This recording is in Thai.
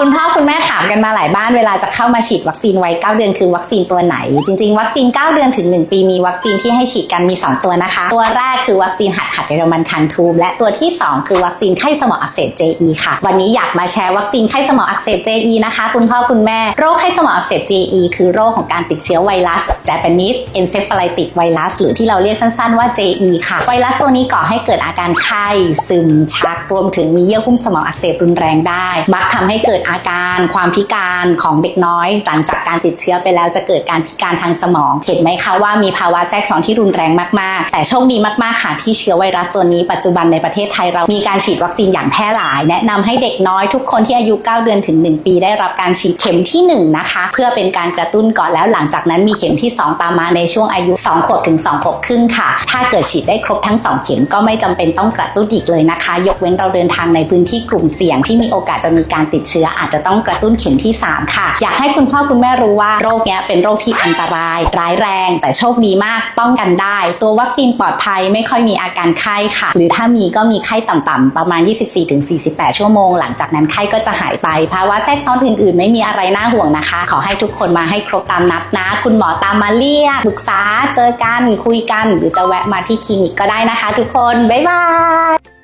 คุณพ่อคุณแม่ถามกันมาหลายบ้านเวลาจะเข้ามาฉีดวัคซีนไว้ 9 เดือนคือวัคซีนตัวไหน จริงๆ วัคซีน 9 เดือนถึง 1 ปีมีวัคซีนที่ให้ฉีดกันมี 2 ตัวนะคะ ตัวแรกคือวัคซีนหัดหัดเยอรมันคันทูมและตัวที่ 2 คือวัคซีนไข้สมองอักเสบ JE ค่ะ วันนี้อยากมาแชร์วัคซีนไข้สมองอักเสบ JE นะคะ คุณพ่อคุณแม่โรคไข้สมองอักเสบ JE คือโรคของการติดเชื้อไวรัส Japanese Encephalitis Virus หรือที่เราเรียกสั้นๆว่า JE ค่ะ ไวรัสตัวนี้ก่อให้เกิดอาการไข้ซึมชักรวมถึงมีเยื่อหุ้มสมองอักเสบรุนแรงได้ มักทำให้เกิดอาการความพิการของเด็กน้อย หลังจากการติดเชื้อไปแล้วจะเกิดการพิการทางสมอง เห็นไหมคะว่ามีภาวะแทรกซ้อนที่รุนแรงมากๆ แต่โชคดีมากๆค่ะที่เชื้อไวรัสตัวนี้ปัจจุบันในประเทศไทยเรามีการฉีดวัคซีนอย่างแพร่หลาย แนะนำให้เด็กน้อยทุกคนที่อายุ 9 เดือนถึง 1 ปีได้รับการฉีดเข็มที่ 1 นะคะ เพื่อเป็นการกระตุ้นก่อนแล้วหลังจากนั้นมีเข็มที่ 2 ตามมาในช่วงอายุ2ขวบถึง2ขวบครึ่งค่ะ ถ้าเกิดฉีดได้ครบทั้ง 2 เข็มก็ไม่จำเป็นต้องกระตุ้นอีกเลยนะคะ ยกเว้นเราเดินทางในพื้นที่กลุ่มเสี่ยงที่มีโอกาสจะมีการติดเชื้ออาจจะต้องกระตุ้นเข็มที่ 3 ค่ะ อยากให้คุณพ่อคุณแม่รู้ว่าโรคเนี้ยเป็นโรคที่อันตราย ร้ายแรง แต่โชคดีมากป้องกันได้ ตัววัคซีนปลอดภัยไม่ค่อยมีอาการไข้ค่ะ หรือถ้ามีก็มีไข้ต่ำๆประมาณ 24-48 ชั่วโมง หลังจากนั้นไข้ก็จะหายไปภาวะแทรกซ้อนอื่นๆ ไม่มีอะไรน่าห่วงนะคะ ขอให้ทุกคนมาให้ครบตามนัดนะ คุณหมอตามมาเรียกปรึกษาเจอกันคุยกัน หรือจะแวะมาที่คลินิกก็ได้นะคะ ทุกคนบ๊ายบาย